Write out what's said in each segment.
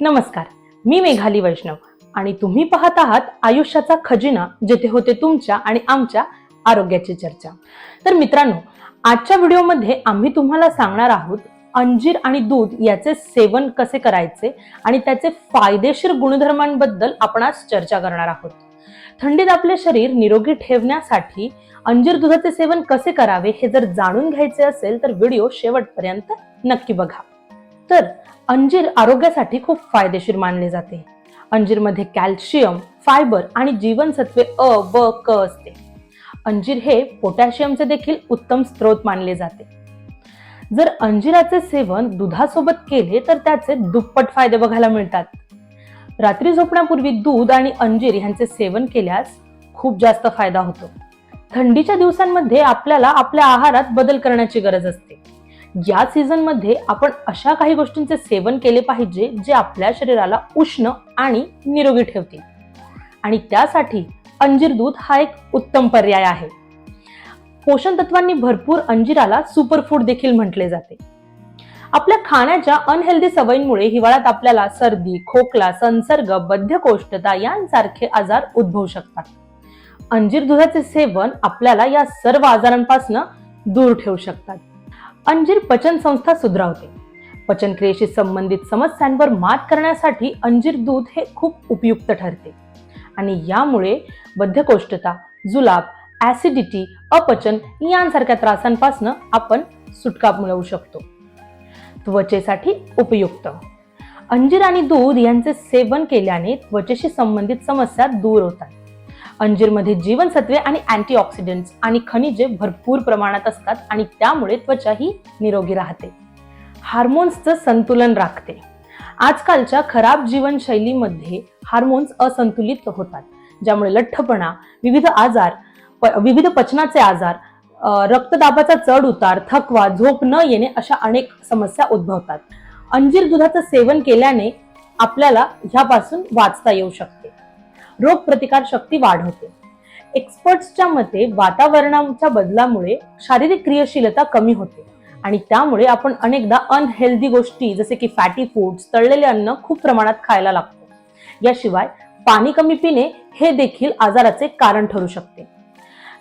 नमस्कार मी मेघाली वैष्णव आणि तुम्ही पाहत आहात आयुष्याचा खजिना जेथे होते तुमच्या आणि आमच्या आरोग्याची चर्चा. तर मित्रांनो आजच्या व्हिडिओमध्ये आम्ही तुम्हाला सांगणार आहोत अंजीर आणि दूध याचे सेवन कसे करायचे आणि त्याचे फायदेशीर गुणधर्मांबद्दल आपण आज चर्चा करणार आहोत. थंडीत आपले शरीर निरोगी ठेवण्यासाठी अंजीर दुधाचे सेवन कसे करावे हे जर जाणून घ्यायचे असेल तर व्हिडिओ शेवटपर्यंत नक्की बघा. तर अंजीर आरोग्यासाठी खूप फायदेशीर मानले जाते. अंजीरमध्ये कॅल्शियम फायबर आणि जीवनसत्वे अ ब क असते. अंजीर हे पोटॅशियमचे देखील उत्तम स्रोत मानले जाते. जर अंजिराचे सेवन दुधासोबत केले तर त्याचे दुप्पट फायदे बघायला मिळतात. रात्री झोपण्यापूर्वी दूध आणि अंजीर यांचे सेवन केल्यास खूप जास्त फायदा होतो. थंडीच्या दिवसांमध्ये आपल्याला आपल्या आहारात बदल करण्याची गरज असते. या सीझनमध्ये आपण अशा काही गोष्टींचे सेवन केले पाहिजे जे आपल्या शरीराला उष्ण आणि निरोगी ठेवतील. आणि त्यासाठी अंजीर दूध हा एक उत्तम पर्याय आहे. पोषण तत्वांनी भरपूर अंजिराला सुपरफूड देखील म्हटले जाते. आपल्या खाण्याच्या अनहेल्दी सवयींमुळे हिवाळ्यात आपल्याला सर्दी खोकला संसर्ग बद्धकोष्ठता यांसारखे आजार उद्भवू शकतात. अंजीर दुधाचे सेवन आपल्याला या सर्व आजारांपासून दूर ठेवू शकतात. अंजीर पचन संस्था सुधारवते. पचनक्रियेशी संबंधित समस्यांवर मात करण्यासाठी अंजीर दूध हे खूप उपयुक्त ठरते. आणि यामुळे बद्धकोष्ठता जुलाब ऍसिडिटी अपचन यांसारख्या त्रासांपासून आपण सुटका मिळवू शकतो. त्वचेसाठी उपयुक्त. अंजीर आणि दूध यांचे सेवन केल्याने त्वचेशी संबंधित समस्या दूर होतात. अंजीरमध्ये जीवनसत्वे आणि अँटीऑक्सिडंट्स आणि खनिजे भरपूर प्रमाणात असतात आणि त्यामुळे त्वचा ही निरोगी राहते. हार्मोन्सचं संतुलन राखते. आजकालच्या खराब जीवनशैलीमध्ये हार्मोन्स असंतुलित होतात ज्यामुळे लठ्ठपणा विविध आजार प- विविध पचनाचे आजार रक्तदाबाचा चढ उतार थकवा झोप न येणे अशा अनेक समस्या उद्भवतात. अंजीर दुधाचं सेवन केल्याने आपल्याला ह्यापासून वाचता येऊ शकते. रोगप्रतिकार शक्ती वाढवते. एक्सपर्ट्सच्या मते वातावरणाच्या बदलामुळे शारीरिक क्रियाशीलता कमी होते आणि त्यामुळे आपण अनेकदा अनहेल्दी गोष्टी जसे की फॅटी फूड्स तळलेले अन्न खूप प्रमाणात खायला लागतो. याशिवाय पाणी कमी पिणे हे देखील आजाराचे कारण ठरू शकते.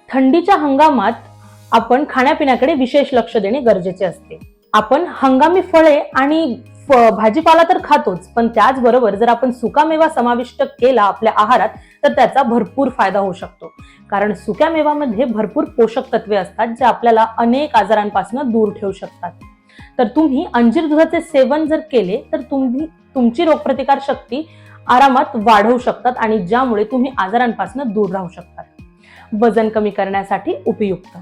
थंडीच्या हंगामात आपण खाण्यापिण्याकडे विशेष लक्ष देणे गरजेचे असते. आपण हंगामी फळे आणि भाजीपाला तर खातोच पण त्याचबरोबर जर आपण सुकामेवा समाविष्ट केला आपल्या आहारात तर त्याचा भरपूर फायदा होऊ शकतो. कारण सुक्या मेवामध्ये भरपूर पोषक तत्वे असतात जे आपल्याला अनेक आजारांपासून दूर ठेवू शकतात. तर तुम्ही अंजीर दुधाचे सेवन जर केले तर तुम्ही तुमची रोगप्रतिकार शक्ती आरामात वाढवू शकतात आणि ज्यामुळे तुम्ही आजारांपासून दूर राहू शकतात. वजन कमी करण्यासाठी उपयुक्त.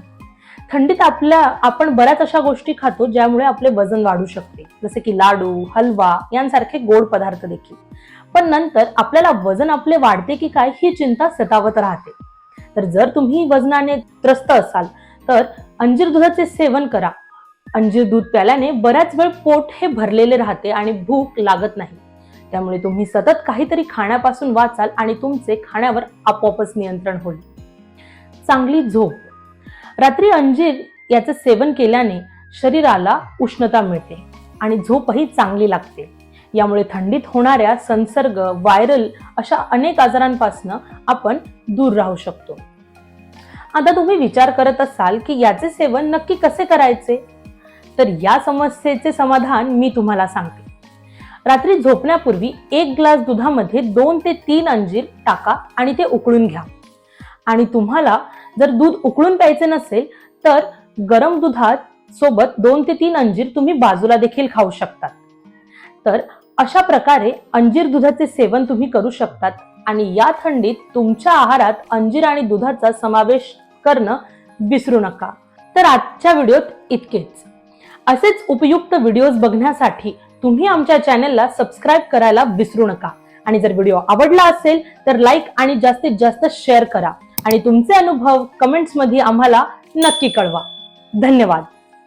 थंडीत आपल्या आपण बऱ्याच अशा गोष्टी खातो ज्यामुळे आपले वजन वाढू शकते. जसे की लाडू हलवा यांसारखे गोड पदार्थ देखील. पण नंतर आपल्याला वजन आपले वाढते की काय ही चिंता सतावत राहते. तर जर तुम्ही वजनाने त्रस्त असाल तर अंजीर दुधाचे सेवन करा. अंजीर दूध प्याल्याने बऱ्याच वेळ पोट हे भरलेले राहते आणि भूक लागत नाही. त्यामुळे तुम्ही सतत काहीतरी खाण्यापासून वाचाल आणि तुमचे खाण्यावर आपोआपच नियंत्रण होईल. चांगली झोप. रात्री अंजीर याचं सेवन केल्याने शरीराला उष्णता मिळते आणि झोपही चांगली लागते. यामुळे थंडीत होणाऱ्या संसर्ग व्हायरल अशा अनेक आजारांपासून आपण दूर राहू शकतो. आता तुम्ही विचार करत असाल की याचे सेवन नक्की कसे करायचे? तर या समस्येचे समाधान मी तुम्हाला सांगते. रात्री झोपण्यापूर्वी एक ग्लास दुधामध्ये दोन ते तीन अंजीर टाका आणि ते उकळून घ्या. आणि तुम्हाला जर दूध उकळून प्यायचे नसेल तर गरम दुधात सोबत दोन ते तीन अंजीर तुम्ही बाजूला देखील खाऊ शकतात. तर अशा प्रकारे अंजीर दुधाचे सेवन तुम्ही करू शकतात आणि या थंडीत तुमच्या आहारात अंजीर आणि दुधाचा समावेश करणं विसरू नका. तर आजच्या व्हिडिओत इतकेच. असेच उपयुक्त व्हिडिओज बघण्यासाठी तुम्ही आमच्या चॅनलला सबस्क्राईब करायला विसरू नका. आणि जर व्हिडिओ आवडला असेल तर लाईक आणि जास्तीत जास्त शेअर करा. आणि तुमचे अनुभव कमेंट्समध्ये आम्हाला नक्की कळवा. धन्यवाद.